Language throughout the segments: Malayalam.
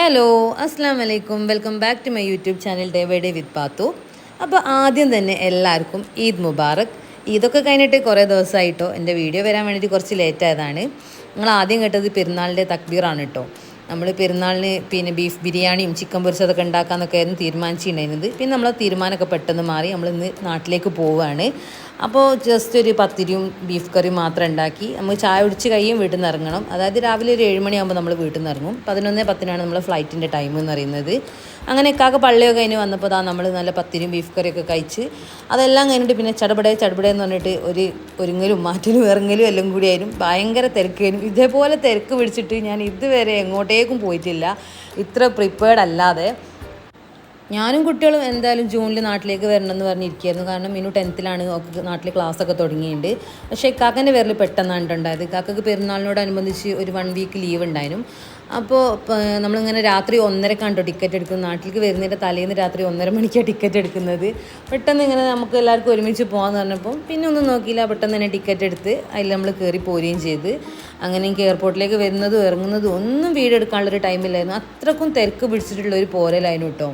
ഹലോ അസ്സാം വലൈക്കും welcome back to my YouTube channel day by day with Pathu അപ്പോൾ ആദ്യം തന്നെ എല്ലാവർക്കും ഈദ് മുബാറക്. ഈദൊക്കെ കഴിഞ്ഞിട്ട് കുറേ ദിവസമായിട്ടോ എന്റെ വീഡിയോ വരാൻ വേണ്ടിയിട്ട് കുറച്ച് ലേറ്റ് ആയതാണ്. നിങ്ങൾ ആദ്യം കേട്ടത് പെരുന്നാളിന്റെ തക്ബീറാണ് കേട്ടോ. നമ്മൾ പെരുന്നാളിന് പിന്നെ ബീഫ് ബിരിയാണിയും ചിക്കൻ പൊരിച്ചതൊക്കെ ഉണ്ടാക്കാമെന്നൊക്കെ ആയിരുന്നു തീരുമാനിച്ചിട്ടുണ്ടായിരുന്നത്. പിന്നെ നമ്മൾ തീരുമാനമൊക്കെ പെട്ടെന്ന് മാറി നമ്മൾ ഇന്ന് നാട്ടിലേക്ക് പോവുകയാണ്. അപ്പോൾ ജസ്റ്റ് ഒരു പത്തിരിയും ബീഫ് കറിയും മാത്രം ഉണ്ടാക്കി നമ്മൾ ചായ കുടിച്ച് കഴിയും വീട്ടിൽ നിന്ന് ഇറങ്ങണം. അതായത് രാവിലെ ഒരു ഏഴ് മണിയാകുമ്പോൾ നമ്മൾ വീട്ടിൽ നിന്ന് ഇറങ്ങും. പതിനൊന്ന് പത്തിനാണ് നമ്മൾ ഫ്ലൈറ്റിന്റെ ടൈം എന്ന് പറയുന്നത്. അങ്ങനെ കാക്ക പള്ളിയൊക്കെ കഴിഞ്ഞ് വന്നപ്പോൾ ഇതാ നമ്മൾ നല്ല പത്തിരിയും ബീഫ് കറിയൊക്കെ കഴിച്ച് അതെല്ലാം കഴിഞ്ഞിട്ട് പിന്നെ ചടപടേ ചടപടേ എന്ന് പറഞ്ഞിട്ട് ഒരു ഒരുങ്ങലും മാറ്റലും ഇറങ്ങലും എല്ലാം കൂടിയായിരുന്നു ഭയങ്കര തിരക്കായിരുന്നു. ഇതേപോലെ തിരക്ക് പിടിച്ചിട്ട് ഞാൻ ഇതുവരെ എങ്ങോട്ടേക്കും പോയിട്ടില്ല. ഇത്ര പ്രിപ്പേർഡ് അല്ലാതെ. ഞാനും കുട്ടികളും എന്തായാലും ജൂണിൽ നാട്ടിലേക്ക് വരണം എന്ന് പറഞ്ഞിരിക്കുകയായിരുന്നു. കാരണം മിനു ടെൻത്തിലാണ് നാട്ടിൽ ക്ലാസ്സൊക്കെ തുടങ്ങിയിട്ടുണ്ട് പക്ഷേ ഇക്കാക്കന്റെ പേരിൽ പെട്ടെന്നാണ് ഉണ്ടായത്. ഇക്കാക്കക്ക് പെരുന്നാളിനോടനുബന്ധിച്ച് ഒരു വൺ വീക്ക് ലീവ് ഉണ്ടായിരുന്നു. അപ്പോൾ നമ്മളിങ്ങനെ രാത്രി ഒന്നര കണ്ടോ ടിക്കറ്റ് എടുക്കുന്നത്. നാട്ടിലേക്ക് വരുന്നതിന്റെ തലേന്ന് രാത്രി ഒന്നര മണിക്കാണ് ടിക്കറ്റ് എടുക്കുന്നത്. പെട്ടെന്ന് ഇങ്ങനെ നമുക്ക് എല്ലാവർക്കും ഒരുമിച്ച് പോകാമെന്ന് പറഞ്ഞപ്പോൾ പിന്നെ ഒന്നും നോക്കിയില്ല. പെട്ടെന്ന് തന്നെ ടിക്കറ്റ് എടുത്ത് അതിൽ നമ്മൾ കയറി പോരുകയും ചെയ്ത്. അങ്ങനെ എനിക്ക് എയർപോർട്ടിലേക്ക് വരുന്നതും ഇറങ്ങുന്നതും ഒന്നും വീടെടുക്കാനുള്ളൊരു ടൈമില്ലായിരുന്നു അത്രക്കും തിരക്ക് പിടിച്ചിട്ടുള്ള ഒരു പോരലായിരുന്നു കേട്ടോ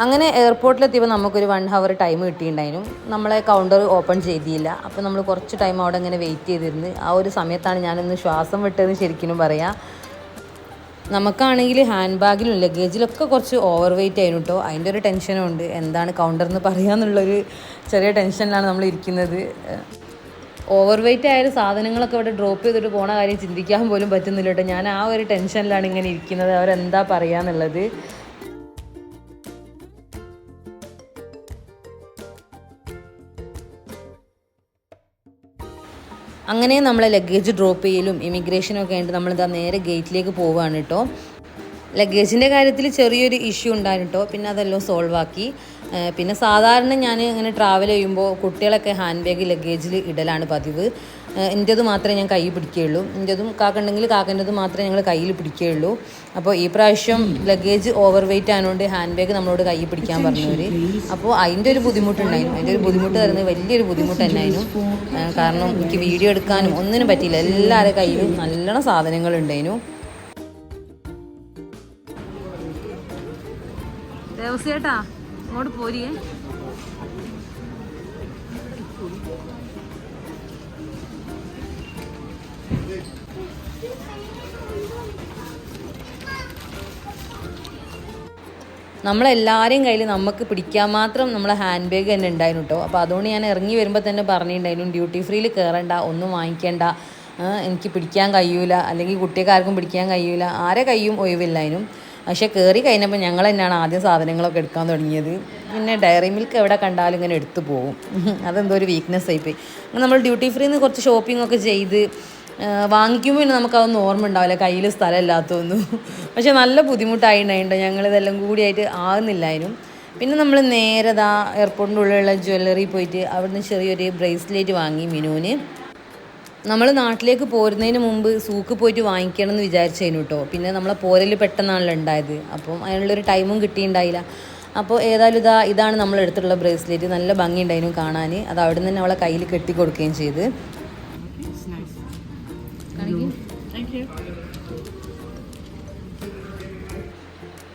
അങ്ങനെ എയർപോർട്ടിലെത്തിയപ്പോൾ നമുക്കൊരു വൺ ഹവർ ടൈം കിട്ടിയിട്ടുണ്ടായിരുന്നു. നമ്മളെ കൗണ്ടർ ഓപ്പൺ ചെയ്തില്ല. അപ്പോൾ നമ്മൾ കുറച്ച് ടൈം അവിടെ ഇങ്ങനെ വെയിറ്റ് ചെയ്തിരുന്നു. ആ ഒരു സമയത്താണ് ഞാനൊന്ന് ശ്വാസം വിട്ടതെന്ന് ശരിക്കും പറയാം. നമുക്കാണെങ്കിൽ ഹാൻഡ് ബാഗിലും ലഗേജിലൊക്കെ കുറച്ച് ഓവർ വെയിറ്റ് ആയിരുന്നു കേട്ടോ അതിന്റെ ഒരു ടെൻഷനും ഉണ്ട്. എന്താണ് കൗണ്ടർ എന്ന് പറയാമെന്നുള്ളൊരു ചെറിയ ടെൻഷനിലാണ് നമ്മൾ ഇരിക്കുന്നത്. ഓവർ വെയിറ്റ് ആയ സാധനങ്ങളൊക്കെ ഇവിടെ ഡ്രോപ്പ് ചെയ്തിട്ട് പോണ കാര്യം ചിന്തിക്കാൻ പോലും പറ്റുന്നില്ല കേട്ടോ ഞാൻ ആ ഒരു ടെൻഷനിലാണ് ഇങ്ങനെ ഇരിക്കുന്നത്. അവരെന്താ പറയാന്നുള്ളത്? അങ്ങനെ നമ്മളെ ലഗേജ് ഡ്രോപ്പ് ചെയ്യലും ഇമിഗ്രേഷനും ഒക്കെ ആയിട്ട് നമ്മളിതാ നേരെ ഗേറ്റിലേക്ക് പോവുകയാണ് കേട്ടോ ലഗേജിന്റെ കാര്യത്തിൽ ചെറിയൊരു ഇഷ്യൂ ഉണ്ടായിരുന്നു കേട്ടോ പിന്നെ അതെല്ലാം സോൾവ് ആക്കി. പിന്നെ സാധാരണ ഞാൻ ഇങ്ങനെ ട്രാവൽ ചെയ്യുമ്പോൾ കുട്ടികളൊക്കെ ഹാൻഡ് ബാഗ് ലഗേജിൽ ഇടലാണ് പതിവ്. എന്റേത് മാത്രമേ ഞാൻ കൈ പിടിക്കുകയുള്ളൂ. എന്റേതും കാക്കുണ്ടെങ്കിൽ കാക്കന്റെത് മാത്രമേ ഞങ്ങൾ കയ്യിൽ പിടിക്കുകയുള്ളൂ. അപ്പോൾ ഈ പ്രാവശ്യം ലഗേജ് ഓവർ വെയിറ്റ് ആയതുകൊണ്ട് ഹാൻഡ് ബാഗ് നമ്മളോട് കൈ പിടിക്കാൻ പറഞ്ഞവർ അപ്പോൾ അതിന്റെ ഒരു ബുദ്ധിമുട്ടുണ്ടായിരുന്നു. അതിന്റെ ഒരു ബുദ്ധിമുട്ട് തരുന്നത് വലിയൊരു ബുദ്ധിമുട്ട് തന്നെയായിരുന്നു. കാരണം എനിക്ക് വീഡിയോ എടുക്കാനും ഒന്നിനും പറ്റിയില്ല. എല്ലാവരുടെ കയ്യിലും നല്ലോണം സാധനങ്ങൾ ഉണ്ടായിരുന്നു ദേവസ്യേട്ടാ ഇങ്ങോട്ട് പോരിയേ. നമ്മളെല്ലാവരെയും കയ്യിൽ നമുക്ക് പിടിക്കാൻ മാത്രം നമ്മളെ ഹാൻഡ് ബാഗ് തന്നെ ഉണ്ടായിരുന്നു കേട്ടോ അപ്പോൾ അതുകൊണ്ട് ഞാൻ ഇറങ്ങി വരുമ്പോൾ തന്നെ പറഞ്ഞിട്ടുണ്ടായിരുന്നു ഡ്യൂട്ടി ഫ്രീയിൽ കയറണ്ട ഒന്നും വാങ്ങിക്കേണ്ട. എനിക്ക് പിടിക്കാൻ കഴിയൂല. അല്ലെങ്കിൽ കുട്ടികൾക്കാർക്കും പിടിക്കാൻ കഴിയൂല. ആരെ കയ്യും ഒഴിവില്ലായിരുന്നു. പക്ഷേ കയറി കഴിഞ്ഞപ്പോൾ ഞങ്ങൾ തന്നെയാണ് ആദ്യം സാധനങ്ങളൊക്കെ എടുക്കാൻ തുടങ്ങിയത്. പിന്നെ ഡയറി മിൽക്ക് എവിടെ കണ്ടാലും ഇങ്ങനെ എടുത്തു പോകും. അതെന്തോ ഒരു വീക്ക്നെസ് ആയിപ്പോയി നമ്മൾ ഡ്യൂട്ടി ഫ്രീന്ന് കുറച്ച് ഷോപ്പിംഗ് ഒക്കെ ചെയ്ത് വാങ്ങിക്കുമ്പോൾ പിന്നെ നമുക്കതൊന്നും ഓർമ്മ ഉണ്ടാവില്ല കയ്യിൽ സ്ഥലമില്ലാത്തൊന്നും. പക്ഷെ നല്ല ബുദ്ധിമുട്ടായിട്ടുണ്ടായിട്ടോ ഞങ്ങളിതെല്ലാം കൂടിയായിട്ട് ആകുന്നില്ലായിരുന്നു പിന്നെ നമ്മൾ നേരെ ദാ എയർപോർട്ടിന്റെ ഉള്ളിലുള്ള ജ്വല്ലറി പോയിട്ട് അവിടുന്ന് ചെറിയൊരു ബ്രേസ്ലെറ്റ് വാങ്ങി മിനുവിന്. നമ്മൾ നാട്ടിലേക്ക് പോരുന്നതിന് മുമ്പ് സൂക്ക് പോയിട്ട് വാങ്ങിക്കണം എന്ന് വിചാരിച്ചതിനു കേട്ടോ പിന്നെ നമ്മളെ പോരൽ പെട്ടെന്നാണല്ലോ ഉണ്ടായത് അപ്പം അതിനുള്ളൊരു ടൈമും കിട്ടിയിട്ടുണ്ടായില്ല അപ്പോൾ ഏതായാലും ഇതാ ഇതാണ് നമ്മൾ എടുത്തിട്ടുള്ള ബ്രേസ്ലെറ്റ് നല്ല ഭംഗിയുണ്ടായിരുന്നു കാണാൻ അത് അവിടെ നിന്ന് തന്നെ അവളെ കയ്യിൽ കെട്ടി കൊടുക്കുകയും ചെയ്ത്.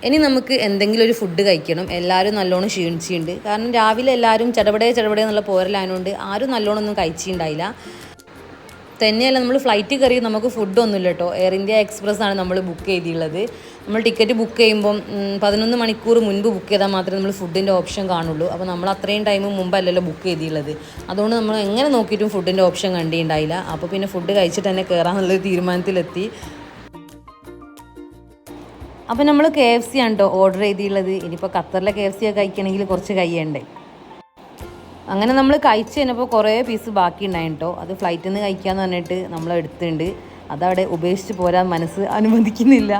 ഇനി നമുക്ക് എന്തെങ്കിലും ഒരു ഫുഡ് കഴിക്കണം. എല്ലാവരും നല്ലോണം ക്ഷീണിച്ചിട്ടുണ്ട്. കാരണം രാവിലെ എല്ലാവരും ചടപടേ ചടപടേ എന്നുള്ള പോരലായതുകൊണ്ട് ആരും നല്ലോണം ഒന്നും കഴിച്ചിട്ടുണ്ടായില്ല തന്നെയല്ല നമ്മൾ ഫ്ലൈറ്റ് കയറി നമുക്ക് ഫുഡൊന്നുമില്ല കേട്ടോ എയർ ഇന്ത്യ എക്സ്പ്രസ് ആണ് നമ്മൾ ബുക്ക് ചെയ്തിട്ടുള്ളത് നമ്മൾ ടിക്കറ്റ് ബുക്ക് ചെയ്യുമ്പം പതിനൊന്ന് മണിക്കൂർ മുൻപ് ബുക്ക് ചെയ്താൽ മാത്രമേ നമ്മൾ ഫുഡിന്റെ ഓപ്ഷൻ കാണുള്ളൂ. അപ്പോൾ നമ്മൾ അത്രയും ടൈം മുമ്പല്ലല്ലോ ബുക്ക് ചെയ്തിട്ടുള്ളത് അതുകൊണ്ട് നമ്മൾ എങ്ങനെ നോക്കിയിട്ടും ഫുഡിന്റെ ഓപ്ഷൻ കണ്ടിട്ടുണ്ടായില്ല. അപ്പോൾ പിന്നെ ഫുഡ് കഴിച്ചിട്ട് തന്നെ കയറാമെന്നുള്ളൊരു തീരുമാനത്തിലെത്തി. അപ്പോൾ നമ്മൾ കെ എഫ് സി ആണ് കേട്ടോ ഓർഡർ ചെയ്തിട്ടുള്ളത്. ഇനിയിപ്പോൾ ഖത്തറിലെ കെ എഫ് സി ഒക്കെ കഴിക്കണമെങ്കിൽ കുറച്ച് കഴിയണ്ടേ? അങ്ങനെ നമ്മൾ കഴിച്ച് കഴിഞ്ഞപ്പോൾ കുറേ പീസ് ബാക്കി ഉണ്ടായിട്ടോ കേട്ടോ അത് ഫ്ലൈറ്റിൽ നിന്ന് കഴിക്കാമെന്ന് പറഞ്ഞിട്ട് നമ്മൾ എടുത്തിട്ടുണ്ട് അതവിടെ ഉപേക്ഷിച്ച് പോരാൻ മനസ്സ് അനുവദിക്കുന്നില്ല.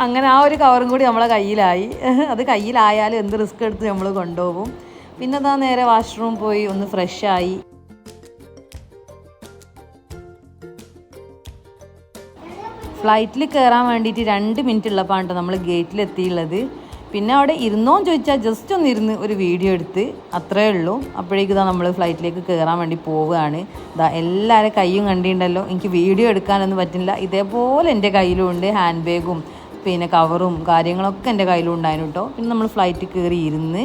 അങ്ങനെ ആ ഒരു കവറും കൂടി നമ്മളെ കയ്യിലായി. അത് കയ്യിലായാലും എന്ത് റിസ്ക് എടുത്ത് നമ്മൾ കൊണ്ടുപോകും. പിന്നെ അതാ നേരെ വാഷ്റൂം പോയി ഒന്ന് ഫ്രഷായി ഫ്ലൈറ്റിൽ കയറാൻ വേണ്ടിയിട്ട് രണ്ട് മിനിറ്റ് ഉള്ളപ്പോൾ കേട്ടോ നമ്മൾ ഗേറ്റിൽ എത്തിയുള്ളത് പിന്നെ അവിടെ ഇരുന്നോ ചോദിച്ചാൽ ജസ്റ്റ് ഒന്ന് ഇരുന്ന് ഒരു വീഡിയോ എടുത്ത് അത്രേ ഉള്ളൂ. അപ്പോഴേക്കും ഇതാ നമ്മൾ ഫ്ലൈറ്റിലേക്ക് കയറാൻ വേണ്ടി പോവുകയാണ്. ഇതാ എല്ലാവരും കൈയും കണ്ടിട്ടുണ്ടല്ലോ എനിക്ക് വീഡിയോ എടുക്കാനൊന്നും പറ്റില്ല. ഇതേപോലെ എന്റെ കയ്യിലും ഉണ്ട് ഹാൻഡ് ബാഗും പിന്നെ കവറും കാര്യങ്ങളൊക്കെ എന്റെ കയ്യിലും ഉണ്ടായിരുന്നു കേട്ടോ പിന്നെ നമ്മൾ ഫ്ലൈറ്റ് കയറി ഇരുന്ന്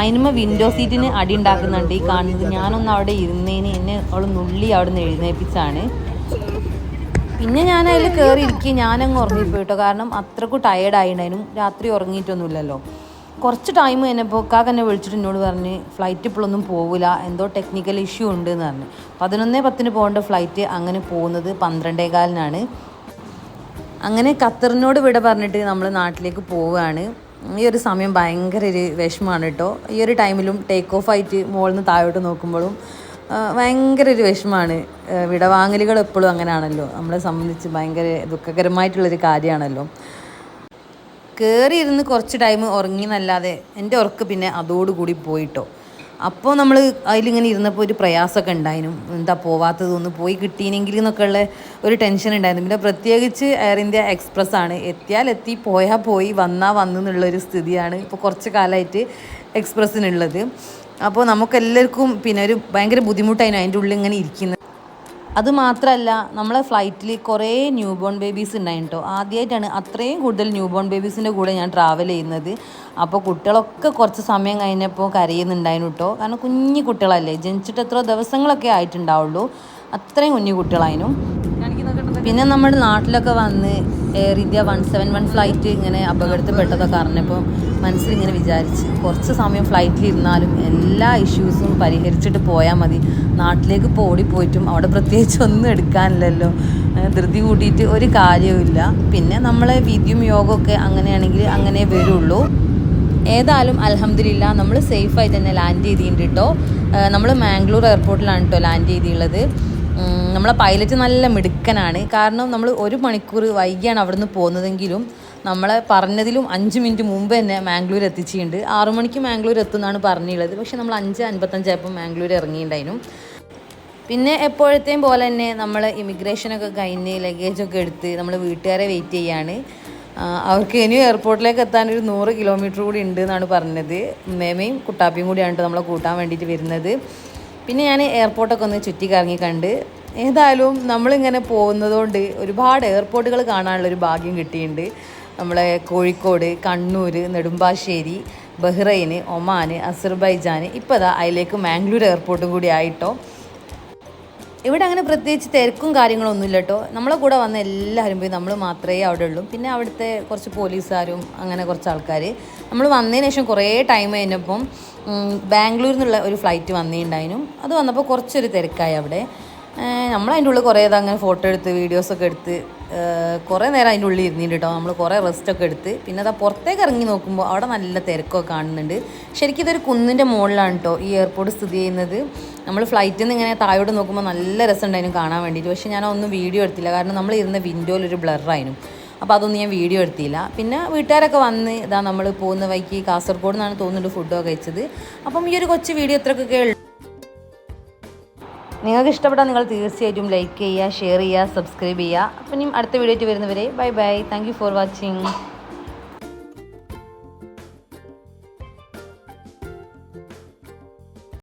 അതിനുമ്മ വിൻഡോ സീറ്റിന് അടി ഉണ്ടാക്കുന്നുണ്ട്. ഈ കാണുന്നത് ഞാനൊന്ന് അവിടെ ഇരുന്നതിന് എന്നെ അവൾ നുള്ളി അവിടെ നിന്ന് എഴുന്നേൽപ്പിച്ചാണ് പിന്നെ ഞാൻ അതിൽ കയറി ഇരിക്കുക ഞാനങ്ങ് ഉറങ്ങിപ്പോയി കേട്ടോ കാരണം അത്രക്കും ടയേർഡായിട്ടുണ്ടായിരുന്നു രാത്രി ഉറങ്ങിയിട്ടൊന്നുമില്ലല്ലോ. കുറച്ച് ടൈം കഴിഞ്ഞപ്പോൾ കാക്ക എന്നെ വിളിച്ചിട്ട് എന്നോട് പറഞ്ഞ് ഫ്ലൈറ്റ് ഇപ്പോഴൊന്നും പോവില്ല എന്തോ ടെക്നിക്കൽ ഇഷ്യൂ ഉണ്ട് എന്ന് പറഞ്ഞു. പതിനൊന്നേ പത്തിന് പോകേണ്ട ഫ്ലൈറ്റ് അങ്ങനെ പോകുന്നത് പന്ത്രണ്ടേകാലിനാണ്. അങ്ങനെ ഖത്തറിനോട് വിട പറഞ്ഞിട്ട് നമ്മൾ നാട്ടിലേക്ക് പോവുകയാണ് ഈ ഒരു സമയം ഭയങ്കര ഒരു വിഷമമാണ് കേട്ടോ. ഈ ഒരു ടൈമിലും ടേക്ക് ഓഫ് ആയിട്ട് മുകളിൽ നിന്ന് താഴോട്ട് നോക്കുമ്പോഴും ഭയങ്കര ഒരു വിഷമമാണ്. വിടവാങ്ങലുകൾ എപ്പോഴും അങ്ങനെയാണല്ലോ. നമ്മളെ സംബന്ധിച്ച് ഭയങ്കര ദുഃഖകരമായിട്ടുള്ളൊരു കാര്യമാണല്ലോ. കയറിയിരുന്ന് കുറച്ച് ടൈം ഉറങ്ങി എന്നല്ലാതെ എന്റെ ഉറക്ക് പിന്നെ അതോടുകൂടി പോയിട്ടോ അപ്പോൾ നമ്മൾ അതിലിങ്ങനെ ഇരുന്നപ്പോൾ ഒരു പ്രയാസമൊക്കെ ഉണ്ടായിരുന്നു എന്താ പോവാത്തത്? ഒന്ന് പോയി കിട്ടിയിനെങ്കിൽ എന്നൊക്കെ ഉള്ള ഒരു ടെൻഷൻ ഉണ്ടായിരുന്നു. പിന്നെ പ്രത്യേകിച്ച് എയർ ഇന്ത്യ എക്സ്പ്രസ് ആണ്. എത്തിയാൽ എത്തി പോയാൽ പോയി വന്നാൽ വന്നു എന്നുള്ളൊരു സ്ഥിതിയാണ് ഇപ്പോൾ കുറച്ച് കാലമായിട്ട് എക്സ്പ്രസ്സിനുള്ളത്. അപ്പോൾ നമുക്കെല്ലാവർക്കും പിന്നെ ഒരു ഭയങ്കര ബുദ്ധിമുട്ടായിരുന്നു അതിന്റെ ഉള്ളിൽ ഇങ്ങനെ ഇരിക്കുന്നത്. അത് മാത്രമല്ല നമ്മളെ ഫ്ലൈറ്റിൽ കുറേ ന്യൂ ബോൺ ബേബീസ് ഉണ്ടായിരുന്നു കേട്ടോ ആദ്യമായിട്ടാണ് അത്രയും കൂടുതൽ ന്യൂ ബോൺ ബേബീസിന്റെ കൂടെ ഞാൻ ട്രാവൽ ചെയ്യുന്നത്. അപ്പോൾ കുട്ടികളൊക്കെ കുറച്ച് സമയം കഴിഞ്ഞപ്പോൾ കരയുന്നുണ്ടായിരുന്നു കേട്ടോ കാരണം കുഞ്ഞു കുട്ടികളല്ലേ ജനിച്ചിട്ട് എത്ര ദിവസങ്ങളൊക്കെ ആയിട്ടുണ്ടാവുള്ളൂ. അത്രയും കുഞ്ഞു കുട്ടികളായിരുന്നു പിന്നെ നമ്മുടെ നാട്ടിലൊക്കെ വന്ന് air India one seven one flight ഇങ്ങനെ അപകടത്തിൽപ്പെട്ടതൊക്കെ അറിഞ്ഞപ്പോൾ മനസ്സിൽ ഇങ്ങനെ വിചാരിച്ച് കുറച്ച് സമയം ഫ്ലൈറ്റിലിരുന്നാലും എല്ലാ ഇഷ്യൂസും പരിഹരിച്ചിട്ട് പോയാൽ മതി. നാട്ടിലേക്ക് ഇപ്പോൾ ഓടിപ്പോയിട്ടും അവിടെ പ്രത്യേകിച്ച് ഒന്നും എടുക്കാനില്ലല്ലോ. ധൃതി കൂട്ടിയിട്ട് ഒരു കാര്യവുമില്ല പിന്നെ നമ്മളെ വിധിയും യോഗമൊക്കെ അങ്ങനെയാണെങ്കിൽ അങ്ങനെ വരുള്ളൂ. ഏതായാലും അലഹമില്ല നമ്മൾ സേഫായി തന്നെ ലാൻഡ് ചെയ്തിട്ടുണ്ട് കേട്ടോ നമ്മൾ മാംഗ്ലൂർ എയർപോർട്ടിലാണ് കേട്ടോ ലാൻഡ് ചെയ്തിട്ടുള്ളത് നമ്മളെ പൈലറ്റ് നല്ല മിടുക്കനാണ്. കാരണം നമ്മൾ ഒരു മണിക്കൂർ വൈകിയാണ് അവിടുന്ന് പോകുന്നതെങ്കിലും നമ്മളെ പറഞ്ഞതിലും അഞ്ച് മിനിറ്റ് മുമ്പ് തന്നെ മാംഗ്ലൂർ എത്തിച്ചിട്ടുണ്ട്. ആറു മണിക്ക് മാംഗ്ലൂർ എത്തുമെന്നാണ് പറഞ്ഞുള്ളത്. പക്ഷെ നമ്മൾ അഞ്ച് അൻപത്തഞ്ചായപ്പോൾ മാംഗ്ലൂർ ഇറങ്ങിയിട്ടുണ്ടായിരുന്നു. പിന്നെ എപ്പോഴത്തെയും പോലെ തന്നെ നമ്മൾ ഇമിഗ്രേഷനൊക്കെ കഴിഞ്ഞ് ലഗേജൊക്കെ എടുത്ത് നമ്മൾ വീട്ടുകാരെ വെയിറ്റ് ചെയ്യാണ്. അവർക്ക് ഇനിയും എയർപോർട്ടിലേക്ക് എത്താൻ ഒരു നൂറ് കിലോമീറ്റർ കൂടി ഉണ്ട് എന്നാണ് പറഞ്ഞത്. മേമയും കുട്ടാപ്പിയും കൂടിയാണ് നമ്മളെ കൂട്ടാൻ വേണ്ടിയിട്ട് വരുന്നത്. പിന്നെ ഞാൻ എയർപോർട്ടൊക്കെ ഒന്ന് ചുറ്റി കറങ്ങി കണ്ട് ഏതായാലും നമ്മളിങ്ങനെ പോകുന്നതുകൊണ്ട് ഒരുപാട് എയർപോർട്ടുകൾ കാണാനുള്ള ഒരു ഭാഗ്യം കിട്ടിയിട്ടുണ്ട് നമ്മളെ കോഴിക്കോട് കണ്ണൂർ നെടുമ്പാശ്ശേരി ബഹ്റൈന് ഒമാൻ അസർബൈജാൻ ഇപ്പോൾ അതാ അതിലേക്ക് മാംഗ്ലൂർ എയർപോർട്ടും കൂടി ആയിട്ടോ. ഇവിടെ അങ്ങനെ പ്രത്യേകിച്ച് തിരക്കും കാര്യങ്ങളൊന്നുമില്ല കേട്ടോ. നമ്മളെ കൂടെ വന്ന എല്ലാവരും പോയി. നമ്മൾ മാത്രമേ അവിടെ ഉള്ളൂ. പിന്നെ അവിടുത്തെ കുറച്ച് പോലീസുകാരും അങ്ങനെ കുറച്ച് ആൾക്കാർ നമ്മൾ വന്നതിന് ശേഷം കുറേ ടൈം കഴിഞ്ഞപ്പം ബാംഗ്ലൂരിൽ നിന്നുള്ള ഒരു ഫ്ലൈറ്റ് വന്നിട്ടുണ്ടായിരുന്നു. അത് വന്നപ്പോൾ കുറച്ചൊരു തിരക്കായി അവിടെ. നമ്മൾ അതിന്റെ ഉള്ളിൽ കുറേ അങ്ങനെ ഫോട്ടോ എടുത്ത് വീഡിയോസൊക്കെ എടുത്ത് കുറേ നേരം അതിന്റെ ഉള്ളിൽ ഇരുന്നിട്ട് കേട്ടോ. നമ്മൾ കുറേ റെസ്റ്റൊക്കെ എടുത്ത്. പിന്നെ അതാ പുറത്തേക്ക് ഇറങ്ങി നോക്കുമ്പോൾ അവിടെ നല്ല തിരക്കൊക്കെ കാണുന്നുണ്ട്. ശരിക്കും ഇതൊരു കുന്നിന്റെ മുകളിലാണ് കേട്ടോ ഈ എയർപോർട്ട് സ്ഥിതി ചെയ്യുന്നത്. നമ്മൾ ഫ്ലൈറ്റിൽ നിന്ന് ഇങ്ങനെ താഴോട്ട് നോക്കുമ്പോൾ നല്ല രസമുണ്ടായിരുന്നു കാണാൻ വേണ്ടിയിട്ട്. പക്ഷേ ഞാൻ ഒന്നും വീഡിയോ എടുത്തില്ല. കാരണം നമ്മൾ ഇരുന്ന വിൻഡോയിൽ ഒരു ബ്ലറായിരുന്നു അപ്പോൾ അതൊന്നും ഞാൻ വീഡിയോ എടുത്തില്ല. പിന്നെ വീട്ടുകാരൊക്കെ വന്ന് ഇതാ നമ്മൾ പോകുന്ന വഴിക്ക് കാസർഗോഡ് നിന്നാണ് തോന്നുന്നുണ്ട് ഫുഡൊക്കെ കഴിച്ചത്. അപ്പം ഈ ഒരു കൊച്ചു വീഡിയോ എത്രയൊക്കെ ഉള്ളൂ നിങ്ങൾക്ക് ഇഷ്ടപ്പെട്ടാൽ നിങ്ങൾ തീർച്ചയായിട്ടും ലൈക്ക് ചെയ്യുക ഷെയർ ചെയ്യുക സബ്സ്ക്രൈബ് ചെയ്യുക. അപ്പം ഇനിയും അടുത്ത വീഡിയോ ആയിട്ട് വരുന്നവരെ bye bye thank for watching